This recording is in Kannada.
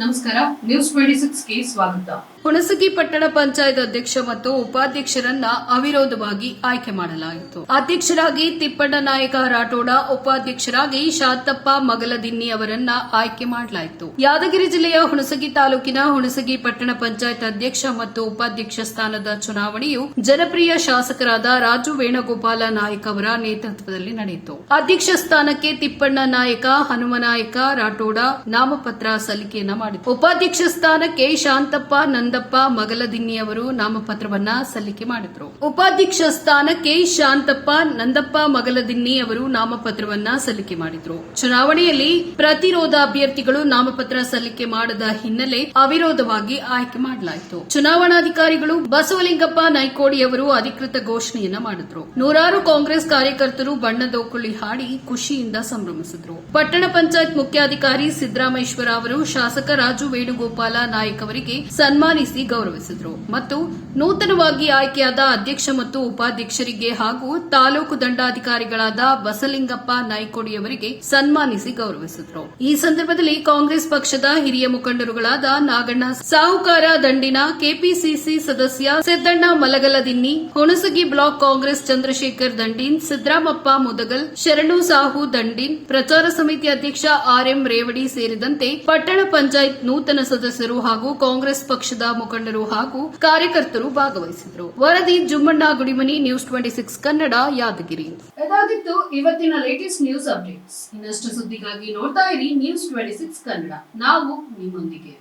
ನಮಸ್ಕಾರ ನ್ಯೂಸ್ ಟ್ವೆಂಟಿ ಸಿಕ್ಸ್ಗೆ ಸ್ವಾಗತ. ಹುಣಸಗಿ ಪಟ್ಟಣ ಪಂಚಾಯತ್ ಅಧ್ಯಕ್ಷ ಮತ್ತು ಉಪಾಧ್ಯಕ್ಷರನ್ನ ಅವಿರೋಧವಾಗಿ ಆಯ್ಕೆ ಮಾಡಲಾಯಿತು. ಅಧ್ಯಕ್ಷರಾಗಿ ತಿಪ್ಪಣ್ಣ ನಾಯಕ ರಾಠೋಡ, ಉಪಾಧ್ಯಕ್ಷರಾಗಿ ಶಾಂತಪ್ಪ ಮಗಲದಿನ್ನಿ ಅವರನ್ನ ಆಯ್ಕೆ ಮಾಡಲಾಯಿತು. ಯಾದಗಿರಿ ಜಿಲ್ಲೆಯ ಹುಣಸಗಿ ತಾಲೂಕಿನ ಹುಣಸಗಿ ಪಟ್ಟಣ ಪಂಚಾಯತ್ ಅಧ್ಯಕ್ಷ ಮತ್ತು ಉಪಾಧ್ಯಕ್ಷ ಸ್ಥಾನದ ಚುನಾವಣೆಯು ಜನಪ್ರಿಯ ಶಾಸಕರಾದ ರಾಜು ವೇಣುಗೋಪಾಲ ನಾಯಕ್ ಅವರ ನೇತೃತ್ವದಲ್ಲಿ ನಡೆಯಿತು. ಅಧ್ಯಕ್ಷ ಸ್ಥಾನಕ್ಕೆ ತಿಪ್ಪಣ್ಣ ನಾಯಕ ಹನುಮನಾಯಕ ರಾಠೋಡ ನಾಮಪತ್ರ ಸಲ್ಲಿಕೆಯನ್ನ ಮಾಡಿದರು ಉಪಾಧ್ಯಕ್ಷ ಸ್ಥಾನಕ್ಕೆ ಶಾಂತಪ್ಪ, ನಂದಪ್ಪ ಮಗಲದಿನ್ನಿ ಅವರು ನಾಮಪತ್ರವನ್ನ ಸಲ್ಲಿಕೆ ಮಾಡಿದ್ರು. ಉಪಾಧ್ಯಕ್ಷ ಸ್ಥಾನಕ್ಕೆ ಶಾಂತಪ್ಪ, ನಂದಪ್ಪ ಮಗಲದಿನ್ನಿ ಅವರು ನಾಮಪತ್ರವನ್ನ ಸಲ್ಲಿಕೆ ಮಾಡಿದ್ರು. ಚುನಾವಣೆಯಲ್ಲಿ ಪ್ರತಿರೋಧ ಅಭ್ಯರ್ಥಿಗಳು ನಾಮಪತ್ರ ಸಲ್ಲಿಕೆ ಮಾಡದ ಹಿನ್ನೆಲೆ ಅವಿರೋಧವಾಗಿ ಆಯ್ಕೆ ಮಾಡಲಾಯಿತು. ಚುನಾವಣಾಧಿಕಾರಿಗಳು ಬಸವಲಿಂಗಪ್ಪ ನೈಕೋಡಿ ಅವರು ಅಧಿಕೃತ ಘೋಷಣೆಯನ್ನ ಮಾಡಿದ್ರು. ನೂರಾರು ಕಾಂಗ್ರೆಸ್ ಕಾರ್ಯಕರ್ತರು ಬಣ್ಣದೋಕುಳಿ ಹಾಡಿ ಖುಷಿಯಿಂದ ಸಂಭ್ರಮಿಸಿದ್ರು. ಪಟ್ಟಣ ಪಂಚಾಯತ್ ಮುಖ್ಯಾಧಿಕಾರಿ ಸಿದ್ದರಾಮೇಶ್ವರ ಅವರು ಶಾಸಕ ರಾಜು ವೇಣುಗೋಪಾಲ ನಾಯಕ್ ಅವರಿಗೆ ಸನ್ಮಾನಿಸಿ ಗೌರವಿಸಿದರು ಮತ್ತು ನೂತನವಾಗಿ ಆಯ್ಕೆಯಾದ ಅಧ್ಯಕ್ಷ ಮತ್ತು ಉಪಾಧ್ಯಕ್ಷರಿಗೆ ಹಾಗೂ ತಾಲೂಕು ದಂಡಾಧಿಕಾರಿಗಳಾದ ಬಸಲಿಂಗಪ್ಪ ನಾಯ್ಕೋಡಿ ಅವರಿಗೆ ಸನ್ಮಾನಿಸಿ ಗೌರವಿಸಿದರು. ಈ ಸಂದರ್ಭದಲ್ಲಿ ಕಾಂಗ್ರೆಸ್ ಪಕ್ಷದ ಹಿರಿಯ ಮುಖಂಡರುಗಳಾದ ನಾಗಣ್ಣ, ಸಾಹುಕಾರ, ದಂಡಿನ, ಕೆಪಿಸಿಸಿ ಸದಸ್ಯ ಸಿದ್ದಣ್ಣ ಮಲಗಲದಿನ್ನಿ, ಹುಣಸಗಿ ಬ್ಲಾಕ್ ಕಾಂಗ್ರೆಸ್ ಚಂದ್ರಶೇಖರ್ ದಂಡಿನ್, ಸಿದ್ದರಾಮಪ್ಪ ಮುದಗಲ್, ಶರಣು ಸಾಹು ದಂಡಿನ್, ಪ್ರಚಾರ ಸಮಿತಿ ಅಧ್ಯಕ್ಷ ಆರ್ಎಂ ರೇವಡಿ ಸೇರಿದಂತೆ ಪಟ್ಟಣ ಪಂಚಾಯತ್ ನೂತನ ಸದಸ್ಯರು ಹಾಗೂ ಕಾಂಗ್ರೆಸ್ ಪಕ್ಷದ ಮುಖಂಡರು ಹಾಗೂ ಕಾರ್ಯಕರ್ತರು ಭಾಗವಹಿಸಿದರು ವರದಿ Jummanna Gudimani news twenty six Kannada, Yadgir. ಇದಾಗಿತ್ತು ಇವತ್ತಿನ ಲೇಟೆಸ್ಟ್ ನ್ಯೂಸ್ ಅಪ್ಡೇಟ್ಸ್ ಇನ್ನಷ್ಟು ಸುದ್ದಿಗಾಗಿ ನೋಡ್ತಾ ಇರಿ ನ್ಯೂಸ್ ಟ್ವೆಂಟಿ ಸಿಕ್ಸ್ ಕನ್ನಡ. ನಾವು ನಿಮ್ಮೊಂದಿಗೆ.